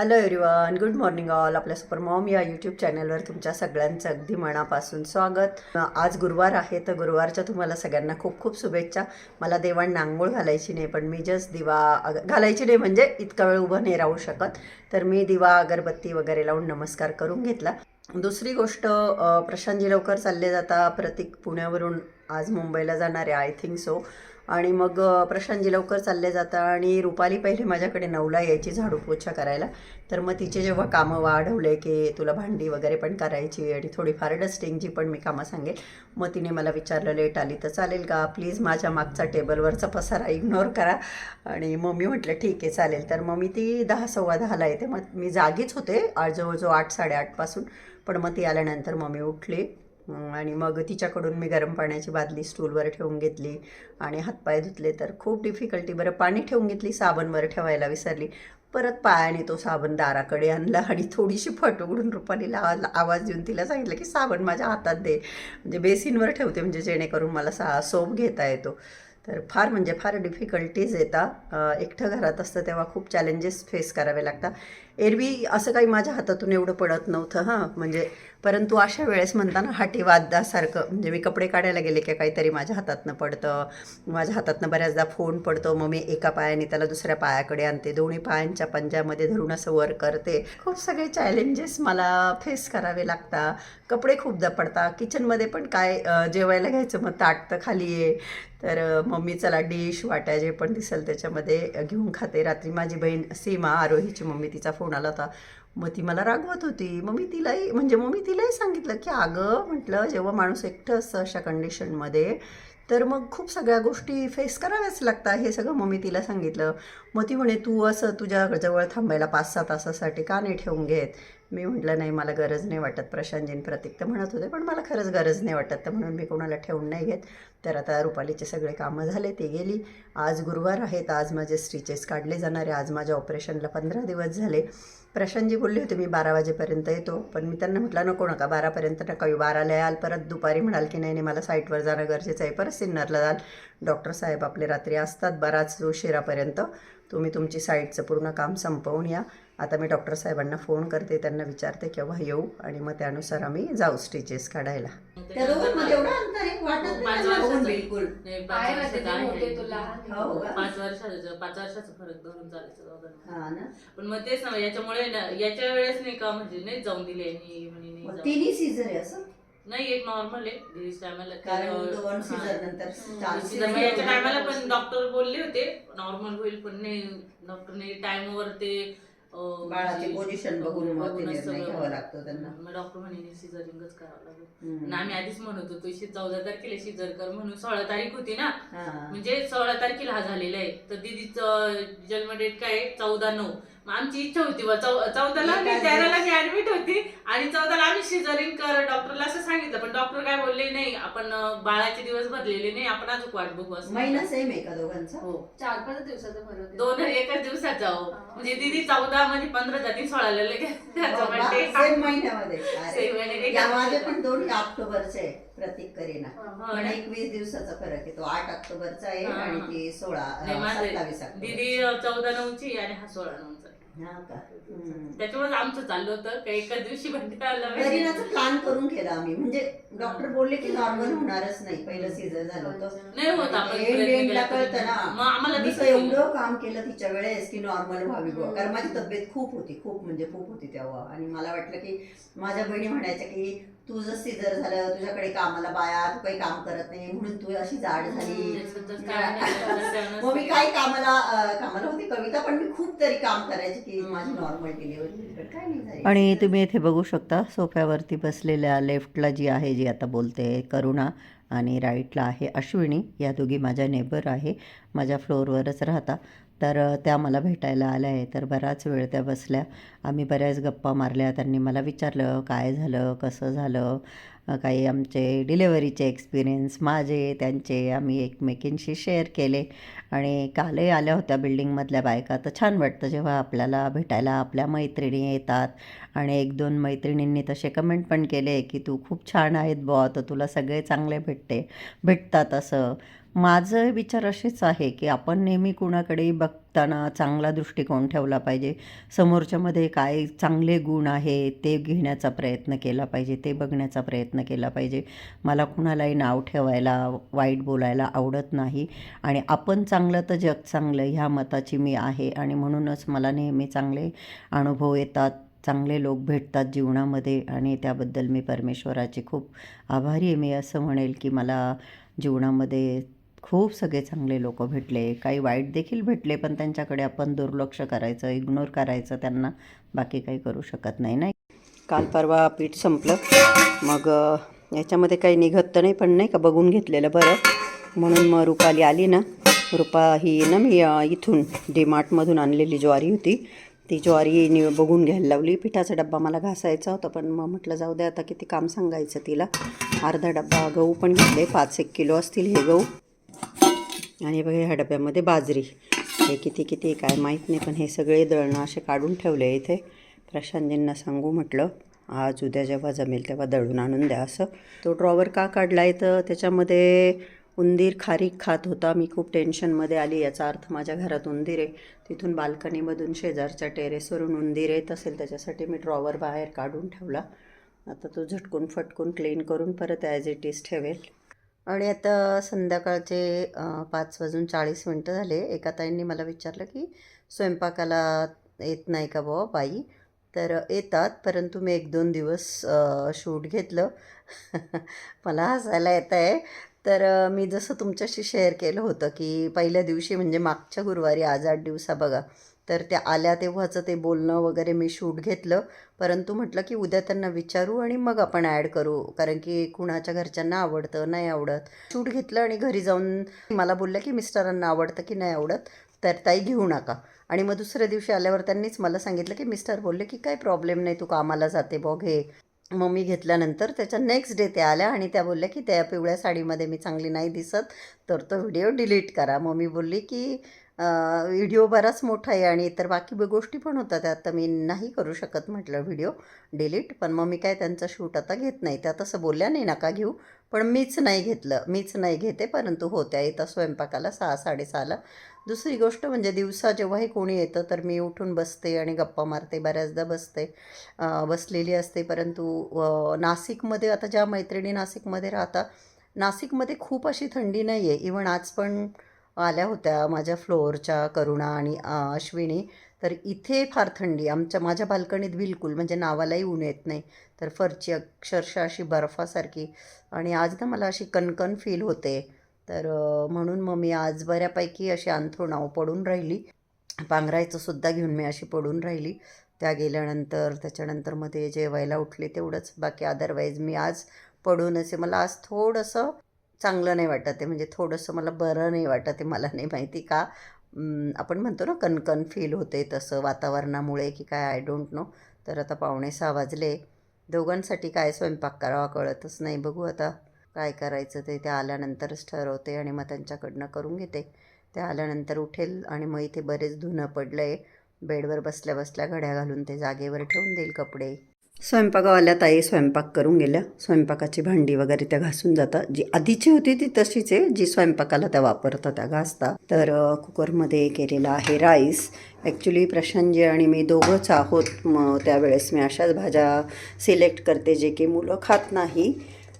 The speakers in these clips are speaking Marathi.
Hello everyone good morning all आपल्या सुपर मॉम या यूट्यूब चॅनलवर तुमच्या सगळ्यांचं अगदी मनापासून स्वागत. आज गुरुवार आहे तर गुरुवारच्या तुम्हाला सगळ्यांना खूप खूप शुभेच्छा. मला देवाण नांगोळ घालायची नाही पण मी जस्ट दिवा अग- घालायची नाही म्हणजे इतका वेळ उभं नाही राहू शकत. तर मी दिवा अगरबत्ती वगैरे लावून नमस्कार करून घेतला. दुसरी गोष्ट प्रशांतजी लवकर चालले जाता प्रतीक पुण्यावरून आज मुंबईला जाणार आहे आय थिंक सो आणि मग प्रशांतजी लवकर चालले जातात आणि रुपाली पहिले माझ्याकडे नऊला यायची झाडू पोछा करायला. तर मग तिचे जेव्हा कामं वाढवले की तुला भांडी वगैरे पण करायची आणि थोडीफार डस्टिंगची पण मी कामं सांगेल मग तिने मला विचारलं लेट आली तर चालेल का? प्लीज माझ्या मागचा टेबलवरचा पसारा इग्नोर करा. आणि मग मी म्हटलं ठीक आहे चालेल. तर मग मी ती दहा सव्वा दहाला येते. मग मी जागीच होते जवळजवळ आठ साडेआठपासून पण मग ती आल्यानंतर मग मी उठली. आणि मग तिच्याकडून मी गरम पाण्याची बादली स्टूलवर ठेवून घेतली आणि हातपाय धुतले. तर खूप डिफिकल्टी बरं पाणी ठेवून घेतली साबणवर ठेवायला विसरली. परत पायाने तो साबण दाराकडे आणला आणि थोडीशी फट उघडून रुपालीला आवाज आवाज देऊन तिला सांगितलं की साबण माझ्या हातात दे. म्हणजे बेसिनवर ठेवते म्हणजे जेणेकरून मला सा सोप घेता येतो. तर फार म्हणजे फार डिफिकल्टीज येतात एकटं घरात असतं तेव्हा खूप चॅलेंजेस फेस करावे लागतात. एरवी असं काही माझ्या हातातून एवढं पडत नव्हतं हां. म्हणजे परंतु अशा वेळेस म्हणताना हाटी वादासारखं म्हणजे मी कपडे काढायला गेले की काहीतरी माझ्या हातातनं पडतं. माझ्या हातातनं बऱ्याचदा फोन पडतो. मग मी एका पायाने त्याला दुसऱ्या पायाकडे आणते. दोन्ही पायांच्या पंजामध्ये धरून असं वर करते. खूप सगळे चॅलेंजेस मला फेस करावे लागतात कपडे खूपदा पडतात किचनमध्ये पण काय जेवायला घ्यायचं मग ताट तर खाली आहे. तर मम्मी चला डिश वाट्या जे पण दिसेल त्याच्यामध्ये घेऊन खाते. रात्री माझी बहीण सीमा आरोहीची मम्मी तिचा फोन आला होता. मग ती मला रागवत होती. मग मी तिलाही म्हणजे मग मी तिलाही सांगितलं की अगं म्हटलं जेव्हा माणूस एकटं असतं अशा कंडिशनमध्ये तर मग खूप सगळ्या गोष्टी फेस कराव्याच लागतात. हे सगळं मग मी तिला सांगितलं. मग ती म्हणे तू असं तुझ्या जवळ थांबायला पाच सहा तासासाठी का नाही ठेवून घेत? मी म्हटलं नाही मला गरज नाही वाटत. प्रशांतजीन प्रतीक तर म्हणत होते पण मला खरंच गरज नाही वाटत. तर म्हणून मी कोणाला ठेवून नाही घेत. तर आता रुपालीचे सगळे कामं झाले ते गेली. आज गुरुवार आहेत आज माझे स्टिचेस काढले जाणारे आज माझ्या ऑपरेशनला पंधरा दिवस झाले. प्रशांतजी बोलले होते मी बारा वाजेपर्यंत येतो. पण मी त्यांना म्हटलं नको नका बारापर्यंत नका येऊ. बाराला याल परत दुपारी म्हणाल की नाही नाही मला साईटवर जाणं गरजेचं आहे. परत सिन्नरला जाल. डॉक्टर साहेब आपले रात्री असतात बराच उशिरापर्यंत. तुम्ही तुमची साईटचं पूर्ण काम संपवून या. आता मी डॉक्टर साहेबांना फोन करते त्यांना विचारते केव्हा येऊ आणि मग त्यानुसार आम्ही जाऊ स्टिचेस काढायला. त्या दोघांमध्ये एवढं अंतर आहे? वाटत नाही पाच वर्षाचं. बिलकुल. नाही, पाच वर्षाचं आहे. हो का? पाच वर्षाचं पाच वर्षाचा फरक धरून चालायचं दोघांना. हा ना. पण मग तेच ना याच्यामुळे ना याच्या वेळेस नाही का म्हणजे नाही जाऊन दिले यांनी म्हणे नाही मग जाऊन. तिन्ही सीझर आहे असं? नाही एक नॉर्मल आहे. दिदीच्या टायमाला कारण दोन सीझर नंतर चार याच्या टायमाला पण डॉक्टर बोलले होते नॉर्मल होईल पण नाही डॉक्टरने टाइमवर ते बाळाची म्हणजे पोझिशन बघून मग ते बघूनच निर्णय सगळं. घ्यावा लागतो त्यांना मग डॉक्टर म्हणे सिझरिंगच करावं लागेल. आणि आम्ही आधीच म्हणत होतो शी चौदा तारखेला सिझर कर म्हणून सोळा तारीख होती ना हा. म्हणजे सोळा तारखेला हा झालेला आहे तर दीदीचं जन्म डेट काय? चौदा नऊ मग आमची इच्छा होती बा चौ चौदाला मी तेराला. मी ऍडमिट होती आणि चौदाला आम्ही सिझरिंग कर डॉक्टरला असं सांगितलं पण डॉक्टर काय बोलले नाही आपण बाळाचे दिवस भरलेले नाही आपण अजून वाट बघू असं. महिना सेम आहे का दोघांचा? हो. चार पाच दिवसाचा फरक. दोन एकाच दिवसाचा हो. म्हणजे दीदी चौदा म्हणजे पंधरा जाती सोळाला लगेच. त्याचं म्हणजे सेम महिन्यामध्ये. Same महिन्यात, अरे, एकाच या माझे दिवसाचा. पण दोन्ही ऑक्टोबरचे. आहे प्रतीक करीना. पण एकवीस दिवसाचा फरक आहे. तो आठ ऑक्टोबरचा आहे हा, आणि हा. ती सोळा नाही, अं, माझे सत्तावीस ऑक्टोबर. दीदी चौदा नऊची आणि हा सोळा नऊचा हा का? हम्म. त्याच्यामुळे आमचं चाललं होतं. का एकाच दिवशी बंद आला करीनाचं प्लॅन करून केला आम्ही. म्हणजे डॉक्टर बोलले की नॉर्मल होणारच नाही. पहिलं सीझर झालं होतं. नाही होत आपण एंड प्रयत्न एंडला केला तरी. कळतं ना. मग आम्हाला मी. एवढं काम केलं तिच्या वेळेस की नॉर्मल व्हावी बुवा. कारण माझी तब्येत खूप होती. खूप म्हणजे खूप होती तेव्हा. आणि मला वाटलं की माझ्या बहिणी म्हणायच्या की तुझं सीझर झालं तुझ्याकडे कामाला बाया तू काही काम करत नाही म्हणून तू अशी जाड झाली. नाही, मग मी काही कामाला कामाला होती कविता पण मी खूप तरी काम करायचे की माझी नॉर्मल डिलिव्हरी पण काय नाही झाली. आणि तुम्ही इथे बघू शकता सोफ्यावरती बसलेल्या लेफ्टला जी आहे जी आता बोलते करुणा आणि राईटला आहे अश्विनी या दोघी माझ्या नेबर आहे माझ्या फ्लोअरवरच राहता. तर त्या मला भेटायला आल्या आहे तर बराच वेळ त्या बसल्या. आम्ही बऱ्याच गप्पा मारल्या. त्यांनी मला विचारलं काय झालं? कसं झालं? काही आमचे डिलेवरीचे एक्सपिरियन्स माझे त्यांचे आम्ही एकमेकींशी शेअर केले. आणि कालही आल्या होत्या बिल्डिंगमधल्या बायका. तर छान वाटतं जेव्हा आपल्याला भेटायला आपल्या मैत्रिणी येतात. आणि एक दोन मैत्रिणींनी तसे कमेंट पण केले की तू खूप छान आहेत बुवा तर तुला सगळे चांगले भेटते भेटतात असं. माझं विचार असेच आहे की आपण नेहमी कुणाकडे बघताना चांगला दृष्टिकोन ठेवला पाहिजे. समोरच्यामध्ये काय चांगले गुण आहे ते घेण्याचा प्रयत्न केला पाहिजे ते बघण्याचा प्रयत्न केला पाहिजे. मला कुणालाही नाव ठेवायला वाईट बोलायला आवडत नाही. आणि आपण चांग चांगलं तर जग चांगलं ह्या मताची मी आहे. आणि म्हणूनच मला नेहमी चांगले अनुभव येतात चांगले लोक भेटतात जीवनामध्ये आणि त्याबद्दल मी परमेश्वराची खूप आभारी आहे. मी असं म्हणेल की मला जीवनामध्ये खूप सगळे चांगले लोक भेटले. काही वाईट देखील भेटले पण त्यांच्याकडे आपण दुर्लक्ष करायचं इग्नोर करायचं त्यांना बाकी काही करू शकत नाही नाही. काल परवा पीठ संपलं. मग याच्यामध्ये काही निघत तर नाही पण नाही का बघून घेतलेलं बरं. म्हणून मग रुपाली आली ना. रुपा ही ना मी इथून डीमार्टमधून आणलेली ज्वारी होती. ती ज्वारी नि बघून घ्यायला लावली. पिठाचा डब्बा मला घासायचा होता पण मग म्हटलं जाऊ द्या आता किती काम सांगायचं तिला. अर्धा डब्बा गहू पण घेतले पाच एक किलो असतील हे गहू. आणि बघा ह्या डब्यामध्ये बाजरी. हे किती किती काय माहीत नाही पण हे सगळे दळणं असे काढून ठेवले इथे. प्रशांतजींना सांगू म्हटलं आज उद्या जेव्हा जमेल तेव्हा दळून आणून द्या असं. तो ड्रॉवर का काढला आहे तर त्याच्यामध्ये उंदीर खारीक खात होता. मी खूप टेन्शनमध्ये आली. याचा अर्थ माझ्या घरात उंदीर आहे. तिथून बाल्कनीमधून शेजारच्या टेरेसवरून उंदीर येत असेल. त्याच्यासाठी मी ड्रॉवर बाहेर काढून ठेवला. आता तो झटकून फटकून क्लीन करून परत ॲज इट इज ठेवेल. आणि आता संध्याकाळचे पाच वाजून चाळीस मिनटं झाले. एका ताईंनी मला विचारलं की स्वयंपाकाला येत नाही का बुवा बाई? तर येतात. परंतु मी एक दोन दिवस शूट घेतलं. मला हसायला येत आहे तर मी जसं तुमच्याशी शेअर केलं होतं की पहिल्या दिवशी म्हणजे मागच्या गुरुवारी आज आठ दिवसा बघा तर त्या आल्या तेव्हाचं ते बोलणं वगैरे मी शूट घेतलं. परंतु म्हटलं की उद्या त्यांना विचारू आणि मग आपण ॲड करू कारण की कुणाच्या घरच्यांना आवडतं नाही आवडत. शूट घेतलं आणि घरी जाऊन मला बोललं की मिस्टरांना आवडतं की नाही आवडत तर ताई घेऊ नका. आणि मग दुसऱ्या दिवशी आल्यावर त्यांनीच मला सांगितलं की मिस्टर बोलले की काही प्रॉब्लेम नाही तू कामाला जाते बघ हे. मग मी घेतल्यानंतर त्याच्या नेक्स्ट डे त्या आल्या आणि त्या बोलल्या की त्या पिवळ्या साडीमध्ये मी चांगली नाही दिसत तर तो व्हिडिओ डिलीट करा. मग मी बोलली की व्हिडिओ बराच मोठा आहे आणि इतर बाकी गोष्टी पण होत्या त्यात तर मी नाही करू शकत म्हटलं व्हिडिओ डिलीट पण मग मी काय त्यांचा शूट आता घेत नाही. त्या तसं बोलल्या नाही नका घेऊ. पण मीच नाही घेतलं मीच नाही घेते परंतु होत्या. येतं स्वयंपाकाला सहा साडेसहाला. दुसरी गोष्ट म्हणजे दिवसा जेव्हाही कोणी येतं तर मी उठून बसते आणि गप्पा मारते बऱ्याचदा बसते. बसलेली असते परंतु नाशिकमध्ये आता ज्या मैत्रिणी नाशिकमध्ये राहतात नाशिकमध्ये खूप अशी थंडी नाही आहे इवन आज पण आल्या होत्या माझ्या फ्लोअरच्या करुणा आणि अश्विनी. तर इथे फार थंडी आमच्या माझ्या बाल्कनीत बिलकुल म्हणजे नावालाही ऊन येत नाही. तर फरची अक्षरशः अशी बर्फासारखी आणि आज ना मला अशी कणकण फील होते. तर म्हणून मग मी आज बऱ्यापैकी अशी अंथरुणाव पडून राहिली. पांघरायचं सुद्धा घेऊन मी अशी पडून राहिली. त्या गेल्यानंतर त्याच्यानंतर मग ते जेवायला उठले तेवढंच. बाकी अदरवाईज मी आज पडून असे मला आज थोडंसं चांगलं नाही वाटत आहे. म्हणजे थोडंसं मला बरं नाही वाटत आहे. मला नाही माहिती का आपण म्हणतो ना कणकण फील होते तसं वातावरणामुळे की काय आय डोंट नो तर आता पावणे सहा वाजले. दोघांसाठी काय स्वयंपाक करावा कळतच नाही. बघू आता काय करायचं ते. त्या आल्यानंतरच ठरवते आणि मग त्यांच्याकडनं करून घेते. त्या आल्यानंतर उठेल आणि मग इथे बरेच धुणं पडलं आहे बेडवर बसल्या बसल्या घड्या घालून ते जागेवर ठेवून देईल कपडे. स्वयंपाकावाल्या ताई स्वयंपाक करून गेल्या. स्वयंपाकाची भांडी वगैरे त्या घासून जातात. जी आधीची होती ती तशीच आहे जी स्वयंपाकाला त्या वापरतात त्या घासतात तर कुकरमध्ये केलेला आहे राईस. ॲक्च्युली प्रशांतजी आणि मी दोघंच आहोत. मग त्यावेळेस मी अशाच भाज्या सिलेक्ट करते जे की मुलं खात नाही.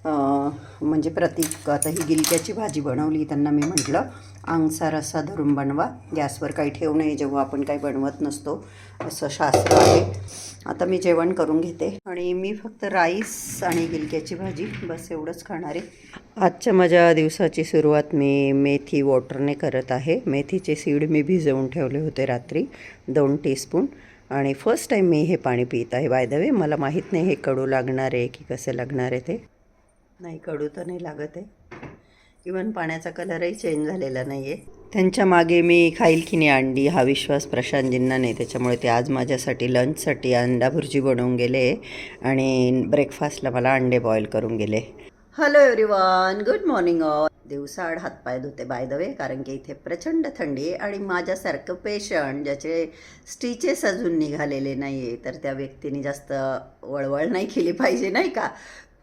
म्हणजे प्रतीक आता ही गिलक्याची भाजी बनवली त्यांना मी म्हटलं अंगसा रस्सा धरून बनवा. गॅसवर काही ठेवू नये जेव्हा आपण काही बनवत नसतो असं शास्त्र आहे. आता मी जेवण करून घेते. आणि मी फक्त राईस आणि गिलक्याची भाजी बस एवढंच खाणार आहे. आजच्या माझ्या दिवसाची सुरुवात मी मेथी वॉटरने करत आहे. मेथीचे सीड मी भिजवून ठेवले होते रात्री दोन टीस्पून. आणि फर्स्ट टाईम मी हे पाणी पित आहे. बाय द वे मला माहीत नाही हे कडू लागणार आहे की कसं लागणार आहे ते. नाही कडू तर नाही लागत आहे. इवन पाण्याचा कलरही चेंज झालेला नाही आहे त्यांच्या मागे मी खाईल की नाही अंडी हा विश्वास प्रशांतजींना नाही. त्याच्यामुळे ते आज माझ्यासाठी लंचसाठी अंडा भुर्जी बनवून गेले आणि ब्रेकफास्टला मला अंडे बॉईल करून गेले. Hello everyone good morning all दिवसाआड हातपाय धुते बाय द वे कारण की इथे प्रचंड थंडी आहे आणि माझ्यासारखं पेशंट ज्याचे स्टिचेस अजून निघालेले नाही आहे तर त्या व्यक्तीने जास्त वळवळ नाही केली पाहिजे नाही का?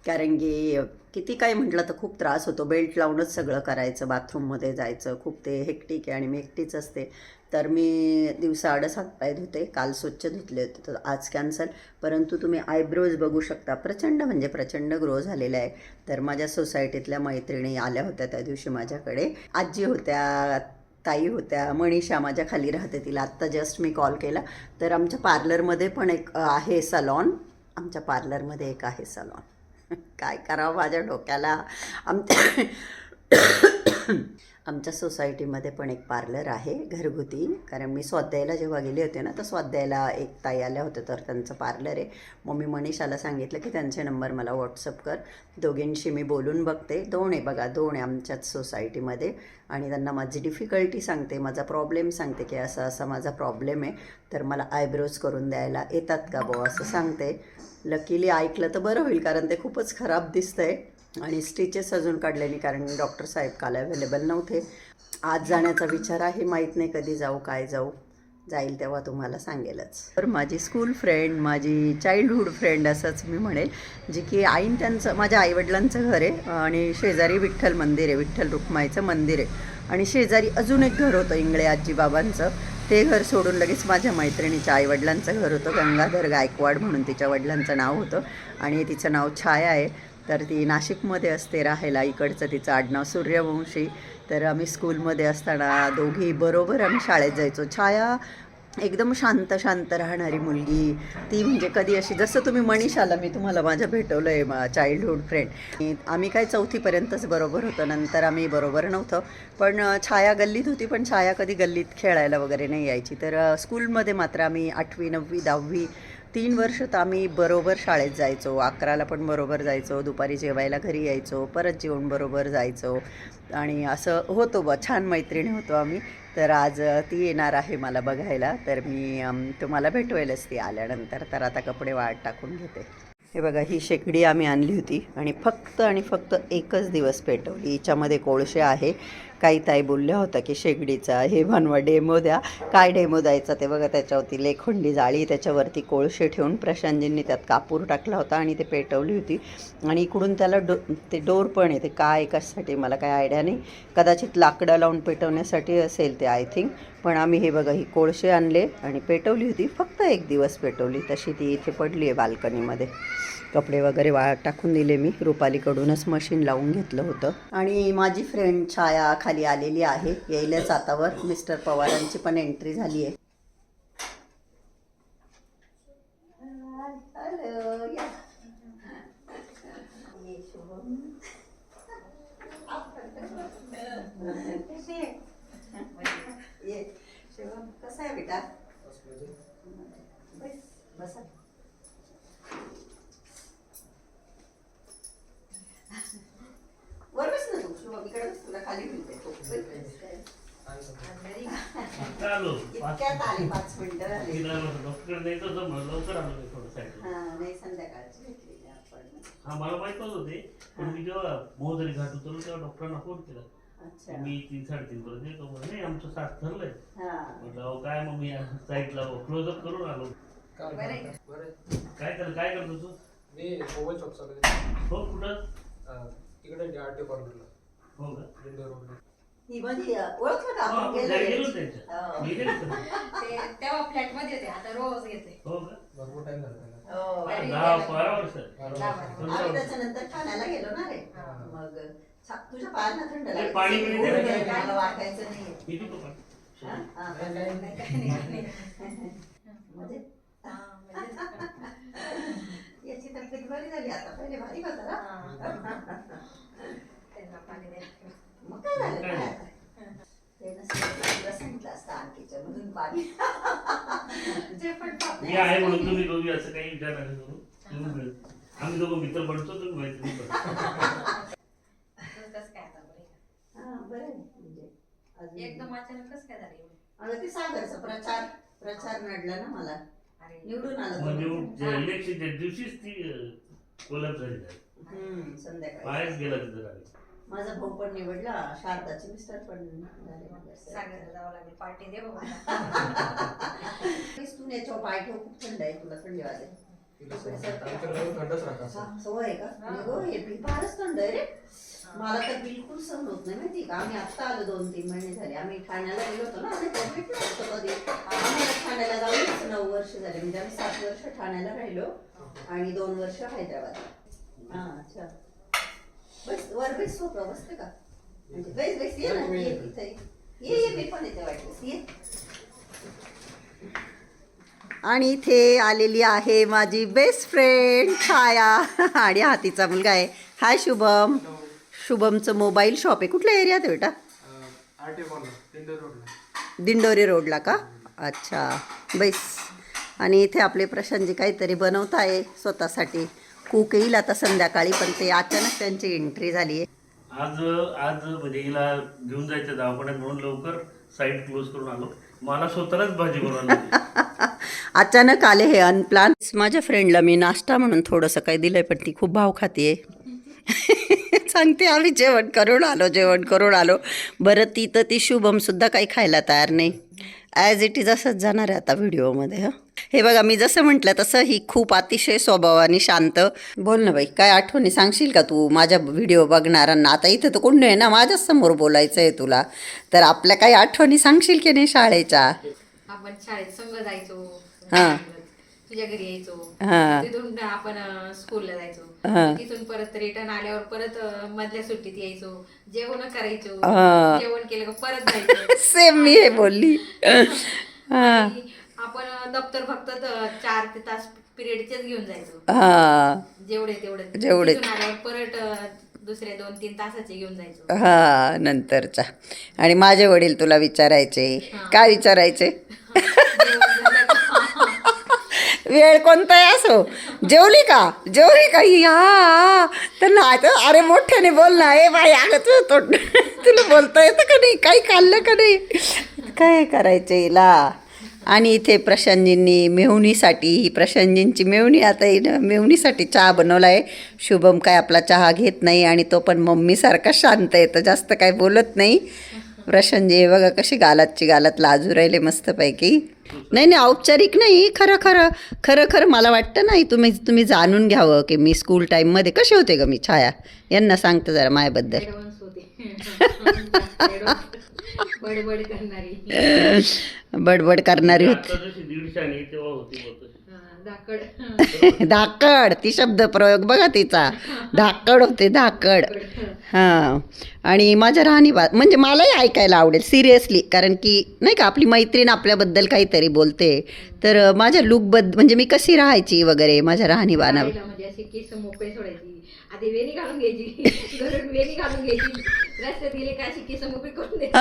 कारण की किती काही म्हटलं तर खूप त्रास होतो. बेल्ट लावूनच सगळं करायचं बाथरूममध्ये जायचं खूप ते हेक्टिक आहे आणि मी एकटीच असते. तर मी दिवसाआडच हातपाय धुते काल स्वच्छ धुतले होते तर आज कॅन्सल. परंतु तुम्ही आयब्रोज बघू शकता. प्रचंड म्हणजे प्रचंड ग्रो झालेला आहे. तर माझ्या सोसायटीतल्या मैत्रिणी आल्या होत्या त्या दिवशी माझ्याकडे. आजी होत्या ताई होत्या मनीषा माझ्या खाली राहते तिला. आत्ता जस्ट मी कॉल केला. तर आमच्या पार्लरमध्ये पण एक आहे सलॉन आमच्या पार्लरमध्ये एक आहे सलॉन काय करावं माझ्या डोक्याला? आमच्या आमच्या सोसायटीमध्ये पण एक पार्लर आहे घरगुती. कारण मी स्वाध्यायाला जेव्हा गेले होते ना तर स्वाध्यायाला एक ताई आल्या होत्या तर त्यांचं पार्लर आहे. मग मी मनीषाला सांगितलं की त्यांचे नंबर मला व्हॉट्सअप कर. दोघींशी मी बोलून बघते. दोन आहे बघा दोन आहे आमच्याच सोसायटीमध्ये. आणि त्यांना माझी डिफिकल्टी सांगते माझा प्रॉब्लेम सांगते की असा असा माझा प्रॉब्लेम आहे. तर मला आयब्रोज करून द्यायला येतात का बुवा असं सांगते. लकीली ऐकलं तर बरं होईल कारण ते खूपच खराब दिसतंय. आणि स्टिचेस अजून काढलेली कारण डॉक्टर साहेब काल अवेलेबल नव्हते. आज जाण्याचा विचार आहे माहीत नाही कधी जाऊ काय जाऊ. जाईल तेव्हा तुम्हाला सांगेलच. तर माझी स्कूल फ्रेंड माझी चाइल्डहूड फ्रेंड असंच मी म्हणेल जी की आईन त्यांचं माझ्या आईवडिलांचं घर आहे आणि शेजारी विठ्ठल मंदिर आहे विठ्ठल रुक्माईचं मंदिर आहे. आणि शेजारी अजून एक घर होतं इंगळे आजी बाबांचं ते घर सोडून लगेच माझ्या मैत्रिणीच्या आईवडिलांचं घर होतं गंगाधर गायकवाड म्हणून तिच्या वडिलांचं नाव होतं. आणि तिचं नाव छाया आहे. तर ती नाशिकमध्ये असते राहायला. इकडचं तिचं आडनाव सूर्यवंशी. तर आम्ही स्कूलमध्ये असताना दोघी बरोबर आम्ही शाळेत जायचो. छाया एकदम शांत शांत राहणारी मुलगी. ती म्हणजे कधी अशी जसं तुम्ही मनीषाला मी तुम्हाला माझ्या भेटवलं आहे चाइल्डहूड फ्रेंड आम्ही काय चौथीपर्यंतच बरोबर होतो. नंतर आम्ही बरोबर नव्हतं. पण छाया गल्लीत होती पण छाया कधी गल्लीत खेळायला वगैरे नाही यायची. तर स्कूलमध्ये मात्र आम्ही आठवी नववी दहावी तीन वर्ष तर आम्ही बरोबर शाळेत जायचो. अकराला पण बरोबर जायचो. दुपारी जेवायला घरी यायचो. परत जेवण बरोबर जायचो. आणि असं होतो ब छान मैत्रिणी होतो आम्ही. तर आज ती येणार आहे मला बघायला. तर मी तुम्हाला भेटवेलच ती आल्यानंतर. तर आता कपडे वाळत टाकून घेते. हे बघा ही शेकडी आम्ही आणली होती. आणि फक्त आणि फक्त एकच दिवस पेटवली. हिच्यामध्ये कोळशे आहे. काही ताई बोलल्या होत्या की शेगडीचा हे बनवा डेमो द्या. काय डेमो द्यायचा ते बघा त्याच्यावरती लेखोंडी जाळी त्याच्यावरती कोळशे ठेवून प्रशांतजींनी त्यात कापूर टाकला होता आणि ते पेटवली होती. आणि इकडून त्याला डो ते डोर पण आहे ते काय कशासाठी मला काय आयडिया नाही. कदाचित लाकडं लावून पेटवण्यासाठी असेल ते आय थिंक पण आम्ही हे बघा ही कोळशे आणले आणि पेटवली होती. फक्त एक दिवस पेटवली. तशी ती इथे पडली आहे बाल्कनीमध्ये. कपडे वगैरे वा टाकून दिले मी. रुपालीकडूनच मशीन लावून घेतलं होतं. आणि माझी फ्रेंड छाया खाली आलेली आहे. येईलच आतावर. मिस्टर पवारांची पण एंट्री झाली आहे ये शिवम कसा आहे बेटा बस, बसा वर बस ना तू शिवम इकडे बस तुला खाली मिळते इतक्यात आली पाच मिनिटं झाली. डॉक्टर द्यायचं होतं म्हणून लवकर आलो थोडं साईड हा नाही संध्याकाळची भेटलेली आपण हा मला माहीत होते. पण मी जेव्हा मोहदरी घाट उतरलो तेव्हा डॉक्टरांना फोन केला. अच्छा. मी तीन साडेतीन पर्यंत येतो म्हणजे नाही आमचं साथ ठरलंय. हा. म्हटलं अहो काय मग मी साईडला क्लोजअप करून आलो. बरं आहे. काय कर काय करतो तू? मी मोबाईल शॉप चालू आहे. हो कुठं? अं, तिकडे आरटी कॉर्नरला हो का? रोडला. ओळखलं का आपण गेलो. ते तेव्हा फ्लॅटमध्ये होते आता रोज येते हो का भरपूर टाइम झाला त्याला हो. हा, दहा बारा वर्ष बारा दहा वर्ष. बारा. आम्ही त्याच्यानंतर ठाण्याला गेलो ना रे हा. मग छा- तुझ्या थंड लागली. पाणी मला वाटायचं नाही मी देतो का हा? हा. नाही, नाही, नाही. काही नाही, काही नाही. म्हणजे हा, म्हणजे- याची तब्येत बरी झाली आता पहिले भारी होता ना हा. त्यांना पाणी द्या. मग काय झालं काय? आता? तुला सांगितलं असतं मधून पाणी पण मी आहे म्हणून तुम्ही दोघी असं काही विचार नका करू तुम्ही मिळून. आम्ही दोघं मित्र बनतो तुम्ही तर कसं काय आता बरं? हा, बरं आहे. म्हणजे अजून- एकदम अचानक कसं काय झालं एवढं? ते सागरचा प्रचार प्रचार नडला ना मला अरे निवडून आला म्हणजे इलेक्शनच्या दिवशीच ती कोलॅप झाली हम्म, संध्याकाळी बाहेरच गेला तिथं. माझा भाऊ पण निवडला शारदाचे मिस्टर पण. सांगायला जावं लागेल. पार्टी दे बाबा. प्लीज तू याच्यावर पाय ठेव खूप थंड आहे तुला थंडी वाजेल सवय- आहे का? हे. बी फारच थंड आहे रे. मला तर बिलकुल सहन होत नाही माहिती का. आम्ही आत्ता आलो दोन तीन महिने झाले. आम्ही ठाण्याला गेलो होतो ना भेटलो होतो कधी. आम्हाला ठाण्याला जाऊन नऊ वर्ष झाले. म्हणजे आम्ही सात वर्ष ठाण्याला राहिलो आणि दोन वर्ष हैदराबाद हा अच्छा. बस वर बेस सोपा बसते का? म्हणजे बेस बेस ये ना ये इथे. ये ये मी पण येते वाटलं ये. आणि इथे आलेली आहे माझी बेस्ट फ्रेंड छाया. आणि हा तिचा मुलगा आहे. हाय शुभम. शुभमचं मोबाईल शॉप आहे. कुठल्या एरियात आहे बेटा? दिंडोरी रोडला का? अच्छा. बेस. आणि इथे आपले प्रशांतजी काहीतरी बनवत आहे स्वतःसाठी. कूक येईल आता संध्याकाळी पण ते अचानक त्यांची एंट्री झाली आहे. आज आज म्हणजे हिला घेऊन जायचं दवाखान्यात म्हणून लवकर साईट क्लोज करून आलो. मला स्वतःलाच भाजी बनवायला अचानक आले हे अनप्लान माझ्या फ्रेंडला मी नाश्ता म्हणून थोडंसं काही दिलंय पण ती खूप भाव खातीये सांगते आम्ही जेवण करून आलो जेवण करून आलो. बरं ती तर ती शुभम सुद्धा काही खायला तयार नाही. ॲज इट इज असंच जाणार आहे आता व्हिडिओमध्ये हं. हे बघा मी जसं म्हटलं तसं ही खूप अतिशय स्वभावाने शांत. बोल ना बाई काय आठवणी सांगशील का तू? माझ्या व्हिडिओ बघणाऱ्यांना. आता इथं तर कोण नाही ना माझ्याच समोर बोलायचं आहे तुला. तर आपल्या काही आठवणी सांगशील की नाही शाळेच्या? आपण शाळेत संघ जायचो हा. तुझ्या घरी यायचो. हा. तिथून आपण स्कूलला जायचो. हा. तिथून परत रिटर्न आल्यावर परत मधल्या सुट्टीत यायचो. जेवण करायचो. जेवण केलं का परत जायचो. सेम मी हे बोलली. हा. आपण दप्तर फक्त चार ते तास पिरियडचेच घेऊन जायचो. हा. जेवढे तेवढे. जेवढे. तिथून आल्यावर परत दुसरे दोन तीन तासाचे घेऊन जायचो. हा नंतरचा. आणि माझे वडील तुला विचारायचे. काय विचारायचे? जेवण झालं का? वेळ कोणताही असो? जेवली का? जेवली का? हा तर नाही तर अरे मोठ्याने बोल ना. ए बाई अगं तू तो तुला बोलता येतं का नाही? काही खाल्लं का नाही? काय करायचं हिला? आणि इथे प्रशांतजींनी मेहुणीसाठी ही प्रशांतजींची मेहुणी आता मेहुणीसाठी चहा बनवला आहे शुभम काय आपला चहा घेत नाही आणि तो पण मम्मीसारखा शांत आहे तर जास्त काय बोलत नाही. प्रशांतजी हे बघा कशी गालातची गालात लाजू राहिले मस्तपैकी. नाही नाही औपचारिक नाही खरं खरं खरं खरं मला वाटतं नाही तुम्ही तुम्ही जाणून घ्यावं की मी स्कूल टाईममध्ये कसे होते ग मी छाया? यांना सांगतं जरा माझ्याबद्दल बडबड करणारी. बडबड करणारी होती. तेव्हा बघ तशी. हा, धाकड धाकड ती शब्द प्रयोग बघा तिचा. धाकड होते धाकड हां. आणि माझ्या राहणीबा म्हणजे मलाही ऐकायला आवडेल सिरियसली. कारण की नाही का आपली मैत्रीण आपल्याबद्दल काहीतरी बोलते. तर माझ्या लुकबद्द म्हणजे मी कशी राहायची वगैरे माझ्या राहणीबाना म्हणजे अशी केस मोकळे सोडायची. आधी वेणी घालून घ्यायची. घरून वेणी घालून घ्यायची. रस्त्यात गेले का अशी केस मोकळी करून द्यायची.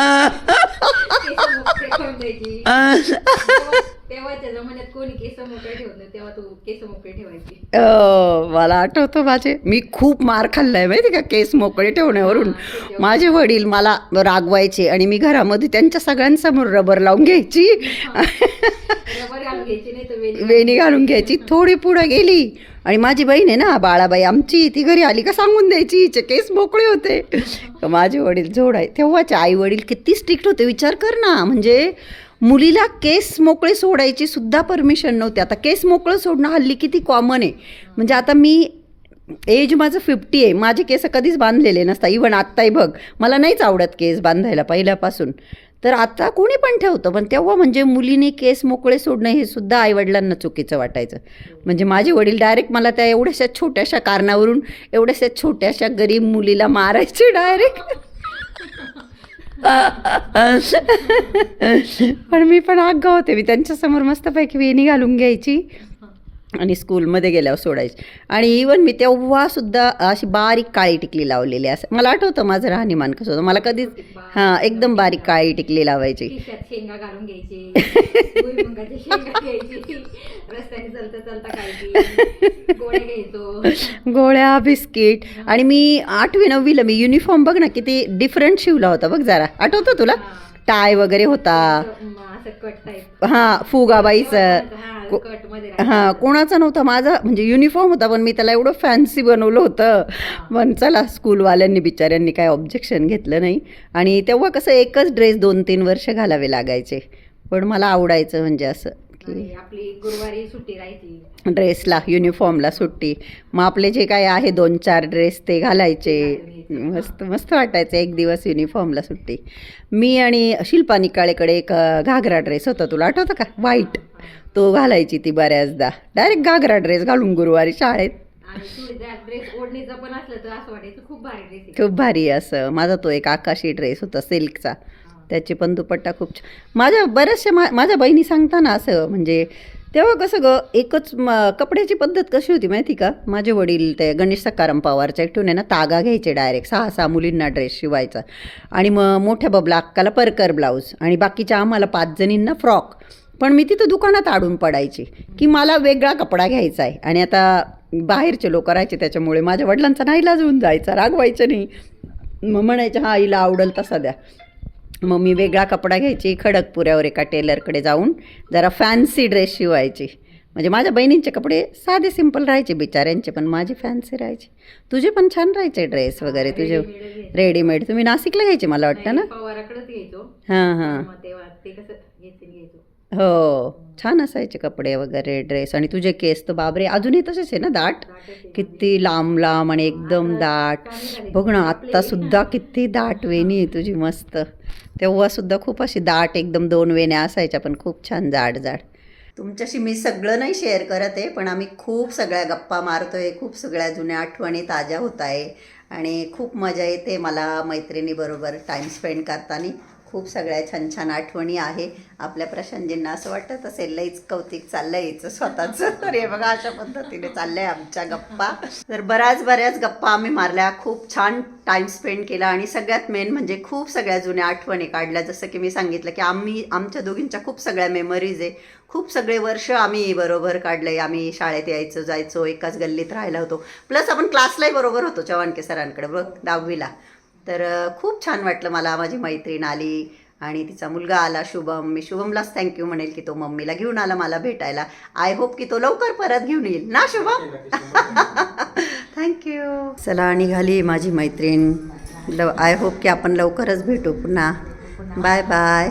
केस मोकळे करून द्यायची. तेव्हा- तेव्हाच्या जमान्यात कोणी केस मोकळे ठेवत नाही तेव्हा तू केस मोकळे ठेवायची. मला आठवतं माझे मी खूप मार खाल्लाय माहिती का केस मोकळे ठेवण्यावरून. माझे वडील मला रागवायचे आणि मी घरामध्ये त्यांच्या सगळ्यांसमोर रबर लावून घ्यायची. रबर घालून घ्यायची नाही तर वेणी वेणी घालून घ्यायची. थोडी पुढं गेली. आणि माझी बहीण आहे ना बाळाबाई आमची ती घरी आली का सांगून द्यायची हिचे केस मोकळे होते. माझे वडील जोड आहे. तेव्हाचे आई वडील किती स्ट्रिक्ट होते विचार कर ना. म्हणजे मुलीला केस मोकळे सोडायची सुद्धा परमिशन नव्हती. आता केस मोकळं सोडणं हल्ली किती कॉमन आहे. म्हणजे आता मी एज माझं फिफ्टी आहे. माझे केस कधीच बांधलेले नसता इवन आत्ताही बघ मला नाहीच आवडत केस बांधायला पहिल्यापासून. तर आता कोणी पण ठेवतं पण तेव्हा म्हणजे मुलीने केस मोकळे सोडणं हे सुद्धा आईवडिलांना चुकीचं वाटायचं. म्हणजे माझे वडील डायरेक्ट मला त्या एवढ्याशा छोट्याशा कारणावरून एवढ्याशा छोट्याशा गरीब मुलीला मारायचे डायरेक्ट पण मी पण आग होते मी त्यांच्यासमोर मस्तपैकी वेणी घालून घ्यायची. आणि स्कूलमध्ये गेल्यावर सोडायची. आणि इवन मी तेव्हा सुद्धा अशी बारीक काळी टिकली लावलेली असं. मला आठवतं माझं राहणीमान कसं होतं. मला कधीच हां एकदम बारीक काळी टिकली लावायची. गोळ्या बिस्किट. आणि मी आठवी नववीला मी युनिफॉर्म बघ ना किती डिफरंट शिवला होता बघ जरा. आठवतं तुला? टाय वगैरे होता. हां फुगाबाईचं. हा हां कोणाचा नव्हता माझा म्हणजे युनिफॉर्म होता पण मी त्याला एवढं फॅन्सी बनवलं होतं. पण चला स्कूलवाल्यांनी बिचाऱ्यांनी काय ऑब्जेक्शन घेतलं नाही. आणि तेव्हा कसं एकच ड्रेस दोन तीन वर्ष घालावे लागायचे. पण मला आवडायचं म्हणजे असं. आपली गुरुवारी सुट्टी राहायची. ड्रेसला युनिफॉर्मला सुट्टी. मग आपले जे काय आहे दोन चार ड्रेस ते घालायचे. मस्त मस्त वाटायचं. एक दिवस युनिफॉर्मला सुट्टी. मी आणि शिल्पा निकाळेकडे एक घागरा ड्रेस होता तुला आठवतं का? व्हाईट तो घालायची ती बऱ्याचदा. डायरेक्ट घागरा ड्रेस घालून गुरुवारी शाळेत. खूप भारी असं. माझा तो एक आकाशी ड्रेस होता सिल्कचा. त्याचे पण दुपट्टा खूप छ- माझ्या बऱ्याचशा मा माझ्या बहिणी सांगताना असं म्हणजे तेव्हा कसं ग एकच म कपड्याची पद्धत कशी होती माहिती का? माझे वडील ते गणेश सकाराम पवारच्या एकटून आहे ना तागा घ्यायचे डायरेक्ट सहा सहा मुलींना ड्रेस शिवायचा. आणि मग मोठ्या बबला अक्काला परकर ब्लाऊज आणि बाकीच्या आम्हाला पाच जणींना फ्रॉक. पण मी तिथं दुकानात आडून पडायची की मला वेगळा कपडा घ्यायचा आहे. आणि आता बाहेरचे लोक राहायचे त्याच्यामुळे माझ्या वडिलांचा नाही लाजवून जायचा रागवायचं नाही. मग म्हणायचं हा आईला आवडेल तसा द्या. मग मी वेगळा कपडा घ्यायची खडकपुऱ्यावर एका टेलरकडे जाऊन जरा फॅन्सी ड्रेस शिवायची. म्हणजे माझ्या बहिणींचे कपडे साधे सिंपल राहायचे बिचाऱ्यांचे पण माझे फॅन्सी राहायचे. तुझे पण छान राहायचे ड्रेस वगैरे तुझे रेडीमेड तुम्ही नाशिकला घ्यायचे मला वाटतं ना? हां हां. हो. छान असायचे कपडे वगैरे ड्रेस आणि तुझे केस तर बाबरे अजूनही तसेच आहे ना दाट? आहे. किती लांब लांब आणि एकदम दाट बघ ना आत्ता सुद्धा किती दाट वेणी आहे तुझी मस्त. तेव्हा सुद्धा खूप अशी दाट एकदम दोन वेण्या असायच्या पण खूप छान जाड जाड. तुमच्याशी मी सगळं नाही शेअर करत आहे पण आम्ही खूप सगळ्या गप्पा मारतोय खूप सगळ्या जुन्या आठवणी ताज्या होत आहे आणि खूप मजा येते मला मैत्रिणीबरोबर टाईम स्पेंड करताना. खूप सगळ्या छान छान आठवणी आहे. आपल्या प्रशांतजींना असं वाटत असेल लईच कौतिक चाललंय याचं स्वतःचं. तर हे बघा अशा पद्धतीने चाललंय आमच्या गप्पा. तर बऱ्याच बऱ्याच गप्पा आम्ही मारल्या. खूप छान टाईम स्पेंड केला आणि सगळ्यात मेन म्हणजे खूप सगळ्या जुन्या आठवणी काढल्या. जसं की मी सांगितलं की आम्ही आमच्या दोघींच्या खूप सगळ्या मेमरीज आहे. खूप सगळे वर्ष आम्ही बरोबर काढले. आम्ही शाळेत यायचो जायचो एकाच गल्लीत राहिला होतो. प्लस आपण क्लासलाही बरोबर होतो चव्हाणके सरांकडे बघ दहावीला. तर खूप छान वाटलं मला माझी मैत्रीण आली आणि तिचा मुलगा आला शुभम. मी शुभमलाच थँक्यू म्हणेल की तो मम्मीला घेऊन आला मला भेटायला. आय होप की तो लवकर परत घेऊन येईल. ना शुभम? थँक्यू चला निघाली माझी मैत्रीण. लव आय होप की आपण लवकरच भेटू पुन्हा. Bye bye